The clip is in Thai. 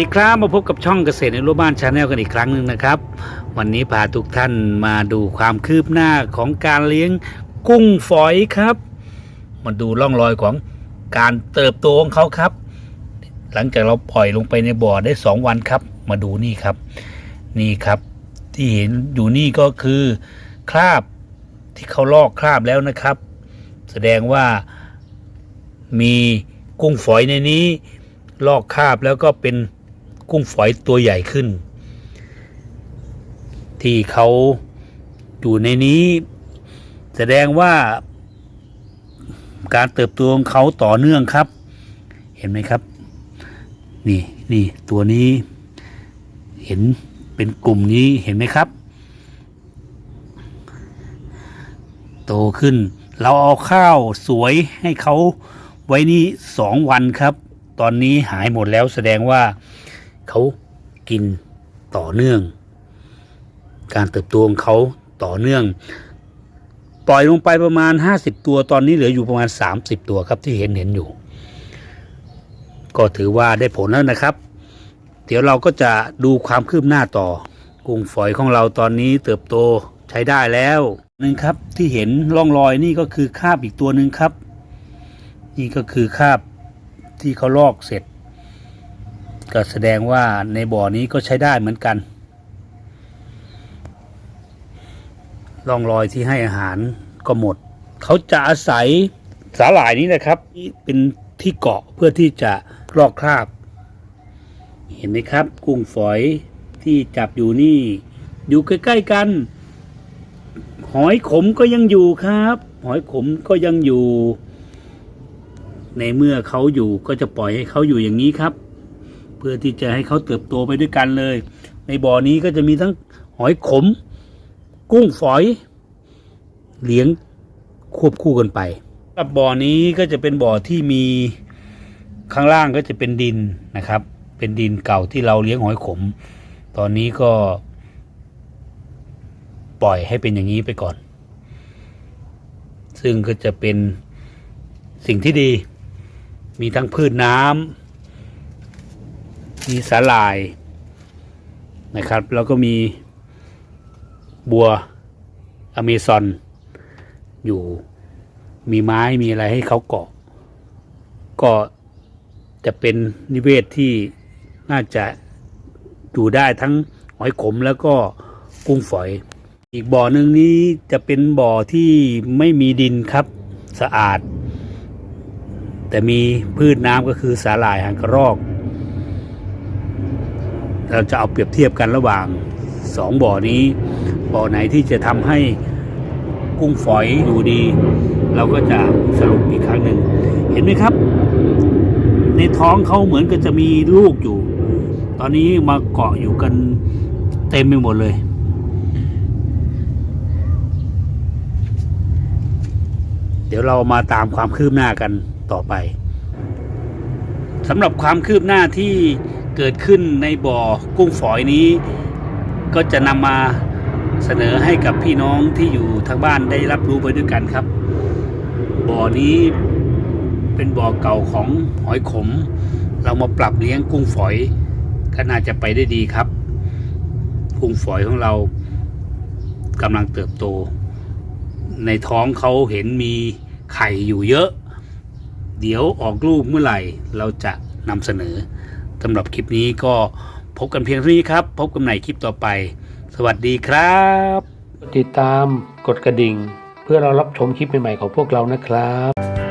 อีครั้งมาพบกับช่องเกษตรในรูปบ้านชาแนลกันอีกครั้งหนึ่งนะครับ วันนี้พาทุกท่านมาดูความคืบหน้าของการเลี้ยงกุ้งฝอยครับ มาดูร่องรอยของการเติบโตของเขาครับ หลังจากเราปล่อยลงไปในบ่อได้สองวันครับ มาดูนี่ครับ นี่ครับ ที่เห็นอยู่นี่ก็คือคราบที่เขาลอกคราบแล้วนะครับ แสดงว่ามีกุ้งฝอยในนี้ลอกคราบแล้วก็เป็น กุ้งฝอยตัวใหญ่ขึ้น ที่เขาอยู่ในนี้ แสดงว่าการเติบโตของเขาต่อเนื่องครับ เห็นไหมครับ นี่นี่ตัวนี้เห็นเป็นกลุ่มนี้เห็นไหมครับ โตขึ้น เราเอาข้าวสวยให้เขาไว้นี่สองวันครับ ตอนนี้หายหมดแล้วแสดงว่า เขากินต่อเนื่อง การเติบโตของเขาต่อเนื่อง ปล่อยลงไปประมาณ 50 ตัวตอนนี้เหลืออยู่ประมาณ 30 ตัวครับที่เห็นเห็นอยู่ ก็ถือว่าได้ผลแล้วนะครับ เดี๋ยวเราก็จะดูความคืบหน้าต่อ กุ้งฝอยของเราตอนนี้เติบโตใช้ได้แล้วนึ่งครับที่เห็นร่องรอยนี่ก็คือคาบอีกตัวหนึ่งครับ นี่ก็คือคาบที่เขาลอกเสร็จ ก็แสดงว่าในบ่อนี้ก็ใช้ได้เหมือนกันร่องรอยที่ให้อาหารก็หมด เขาจะอาศัยสาหร่ายนี้นะครับ เป็นที่เกาะเพื่อที่จะลอกคราบ เห็นไหมครับ กุ้งฝอยที่จับอยู่นี่ อยู่ใกล้ๆกัน หอยขมก็ยังอยู่ครับ หอยขมก็ยังอยู่ ในเมื่อเขาอยู่ก็จะปล่อยให้เขาอยู่อย่างนี้ครับ เพื่อที่จะให้เขาเติบโตไปด้วยกันเลย ในบ่อนี้ก็จะมีทั้งหอยขม กุ้งฝอย เลี้ยงควบคู่กันไปกับบ่อนี้ก็จะเป็นบ่อที่มีข้างล่างก็จะเป็นดินนะครับ เป็นดินเก่าที่เราเลี้ยงหอยขม ตอนนี้ก็ ปล่อยให้เป็นอย่างนี้ไปก่อน ซึ่งก็จะเป็นสิ่งที่ดี มีทั้งพืชน้ำ มีสาหร่ายนะครับ แล้วก็มีบัวอเมซอนอยู่มีไม้มีอะไรให้เขาเกาะ ก็จะเป็นนิเวศที่น่าจะอยู่ได้ทั้งหอยขมแล้วก็กุ้งฝอย อีกบ่อหนึ่งนี้จะเป็นบ่อที่ไม่มีดินครับสะอาด แต่มีพืชน้ำก็คือสาหร่ายหางกระรอก เราจะเอาเปรียบเทียบกันระหว่างสองบ่อนี้ บ่อไหนที่จะทำให้กุ้งฝอยอยู่ดี เราก็จะสรุปอีกครั้งหนึ่งเห็นไหมครับ ในท้องเขาเหมือนกับจะมีลูกอยู่ ตอนนี้มาเกาะอยู่กันเต็มไปหมดเลยเดี๋ยวเรามาตามความคืบหน้ากันต่อไปสำหรับความคืบหน้าที่ เกิดขึ้นในบ่อกุ้งฝอยนี้ ก็จะนำมาเสนอให้กับพี่น้องที่อยู่ทางบ้านได้รับรู้ไปด้วยกันครับ บ่อนี้เป็นบ่อเก่าของหอยขม เรามาปรับเลี้ยงกุ้งฝอยก็น่าจะไปได้ดีครับ กุ้งฝอยของเรากำลังเติบโต ในท้องเขาเห็นมีไข่อยู่เยอะ เดี๋ยวออกลูกเมื่อไหร่เราจะนำเสนอ สำหรับคลิปนี้ก็พบกันเพียงเท่านี้ครับ พบกันใหม่คลิปต่อไป สวัสดีครับ ติดตามกดกระดิ่ง เพื่อเรารับชมคลิปใหม่ๆของพวกเรานะครับ